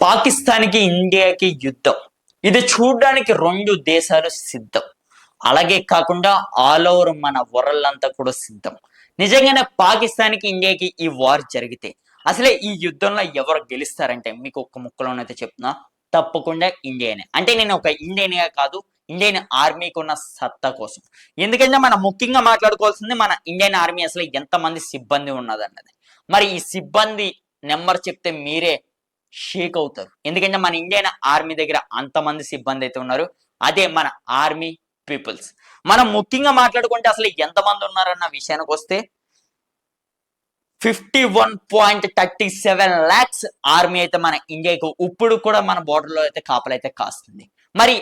పాకిస్తాన్కి ఇండియాకి యుద్ధం. ఇది చూడడానికి రెండు దేశాలు సిద్ధం. అలాగే కాకుండా ఆల్ ఓవర్ మన వరల్డ్ అంతా కూడా సిద్ధం. నిజంగానే పాకిస్తాన్కి ఇండియాకి ఈ వార్ జరిగితే అసలే ఈ యుద్ధంలో ఎవరు గెలుస్తారంటే మీకు ఒక్క ముక్కలోనైతే చెప్తున్నా తప్పకుండా ఇండియానే. అంటే నేను ఒక ఇండియన్గా కాదు ఇండియన్ ఆర్మీకి ఉన్న సత్తా కోసం. ఎందుకంటే మనం ముఖ్యంగా మాట్లాడుకోవాల్సింది మన ఇండియన్ ఆర్మీ అసలు ఎంతమంది సిబ్బంది ఉన్నదన్నది. మరి ఈ సిబ్బంది నెంబర్ చెప్తే మీరే షేక్ అవుతారు. ఎందుకంటే మన ఇండియన్ ఆర్మీ దగ్గర అంతమంది సిబ్బంది అయితే ఉన్నారు. అదే మన ఆర్మీ పీపుల్స్. మనం ముఖ్యంగా మాట్లాడుకుంటే అసలు ఎంతమంది ఉన్నారన్న విషయానికి వస్తే fifty one point thirty seven lakhs army అయితే మన ఇండియాకు ఇప్పుడు కూడా మన బోర్డర్లో లో అయితే కాపలైతే కాస్తుంది. మరి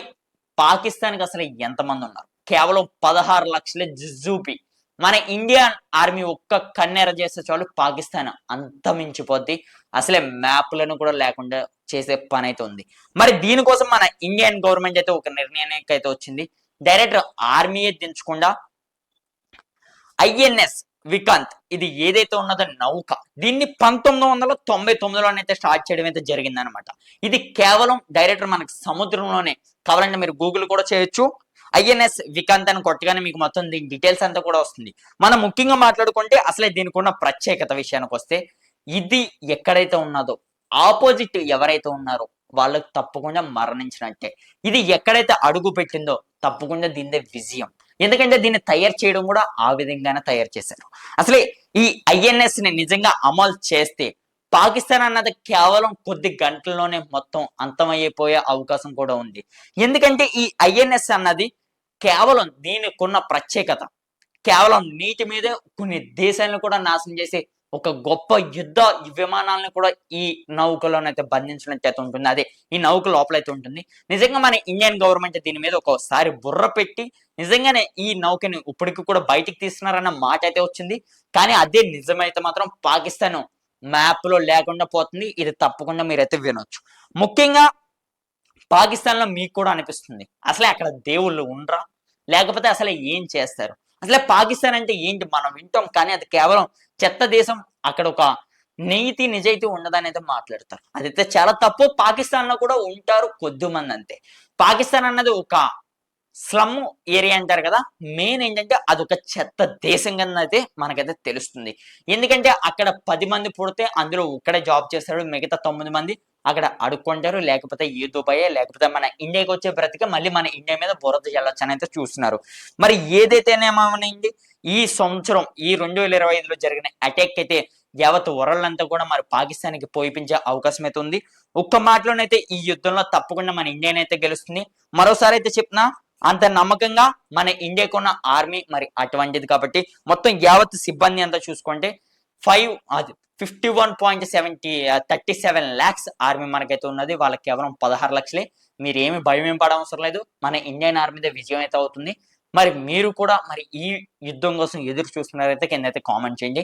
పాకిస్తాన్కి అసలు ఎంతమంది ఉన్నారు? కేవలం పదహారు లక్షలే జుజూపి మన ఇండియన్ ఆర్మీ ఒక్క కన్నెర చేసే చాలు పాకిస్తాన్ అంతమించిపోద్ది అసలే మ్యాప్లను కూడా లేకుండా చేసే పని అయితే ఉంది మరి దీనికోసం మన ఇండియన్ గవర్నమెంట్ అయితే ఒక నిర్ణయానికి అయితే వచ్చింది. డైరెక్ట్ ఆర్మీయే దించకుండా ఐఎన్ఎస్ వికాంత్ ఇది ఏదైతే ఉన్నదో నౌక దీన్ని పంతొమ్మిది వందల తొంభై తొమ్మిదిలోనైతే స్టార్ట్ చేయడం అయితే జరిగిందనమాట ఇది కేవలం డైరెక్టర్ మనకి సముద్రంలోనే కావాలంటే మీరు గూగుల్ కూడా చేయొచ్చు. ఐఎన్ఎస్ వికాంత్ అని కొట్టగానే మీకు మొత్తం దీని డీటెయిల్స్ అంతా కూడా వస్తుంది. మనం ముఖ్యంగా మాట్లాడుకుంటే అసలే దీనికి ఉన్న ప్రత్యేకత విషయానికి వస్తే ఇది ఎక్కడైతే ఉన్నదో ఆపోజిట్ ఎవరైతే ఉన్నారో వాళ్ళకు తప్పకుండా మరణించినట్టే. ఇది ఎక్కడైతే అడుగు పెట్టిందో తప్పకుండా దీనిదే విజయం. ఎందుకంటే దీన్ని తయారు చేయడం కూడా ఆ విధంగానే తయారు చేశారు. అసలే ఈ ఐఎన్ఎస్ని నిజంగా అమలు చేస్తే పాకిస్తాన్ అన్నది కేవలం కొద్ది గంటల్లోనే మొత్తం అంతమయ్యిపోయే అవకాశం కూడా ఉంది. ఎందుకంటే ఈ ఐఎన్ఎస్ అన్నది కేవలం దీనికున్న ప్రత్యేకత. కేవలం నీటి మీదే కొన్ని దేశాలను కూడా నాశనం చేసే ఒక గొప్ప యుద్ధ విమానాలను కూడా ఈ నౌకలోనైతే బంధించడం అయితే ఉంటుంది. అదే ఈ నౌక లోపలైతే ఉంటుంది. నిజంగా మన ఇండియన్ గవర్నమెంట్ దీని మీద ఒకసారి బుర్ర పెట్టి నిజంగానే ఈ నౌకని ఇప్పటికి కూడా బయటికి తీస్తున్నారన్న మాట అయితే వచ్చింది. కానీ అదే నిజమైతే మాత్రం పాకిస్తాన్ మ్యాప్లో లేకుండా పోతుంది. ఇది తప్పకుండా మీరైతే వినొచ్చు. ముఖ్యంగా పాకిస్తాన్లో మీకు కూడా అనిపిస్తుంది. అసలే అక్కడ దేవుళ్ళు ఉండరా? లేకపోతే అసలు ఏం చేస్తారు? అసలే పాకిస్తాన్ అంటే ఏంటి? మనం వింటాం కానీ అది కేవలం చెత్త దేశం అక్కడ ఒక నీతి నిజాయితీ ఉండదని అయితే మాట్లాడతారు. అదైతే చాలా తప్పు. పాకిస్తాన్లో కూడా ఉంటారు కొద్ది మంది అంతే. పాకిస్తాన్ అన్నది ఒక స్లమ్ ఏరియా అంటారు కదా మెయిన్ ఏంటంటే అది ఒక చెత్త దేశం కింద అయితే మనకైతే తెలుస్తుంది. ఎందుకంటే అక్కడ పది మంది పుడితే అందులో ఒక్కడే జాబ్ చేస్తాడు మిగతా తొమ్మిది మంది అక్కడ అడుక్కుంటారు లేకపోతే ఏ దుబాయ్ లేకపోతే మన ఇండియాకి వచ్చే బ్రతిక మళ్ళీ మన ఇండియా మీద బురద చల్లొచ్చు అని అయితే చూస్తున్నారు. మరి ఏదైతేనేమనండి ఈ సంవత్సరం ఈ రెండు వేల ఇరవై ఐదులో జరిగిన అటాక్ అయితే యావత్ వరల్డ్ అంతా కూడా మరి పాకిస్తాన్కి పోయిపించే అవకాశం అయితే ఉంది. ఒక్క మాటలోనైతే ఈ యుద్ధంలో తప్పకుండా మన ఇండియానైతే గెలుస్తుంది. మరోసారి అయితే చెప్పిన అంత నమ్మకంగా మన ఇండియాకు ఉన్న ఆర్మీ మరి అటువంటిది కాబట్టి మొత్తం యావత్ సిబ్బంది అంతా చూసుకుంటే ఫైవ్ అది fifty one point seventy thirty seven lakhs army మనకైతే ఉన్నది. వాళ్ళకి కేవలం పదహారు లక్షలే. మీరు ఏమి భయం ఏం పడవసరం లేదు. మన ఇండియన్ ఆర్మీదే విజయం అయితే అవుతుంది. మరి మీరు కూడా మరి ఈ యుద్ధం కోసం ఎదురు చూస్తున్నారైతే కింద అయితే కామెంట్ చేయండి.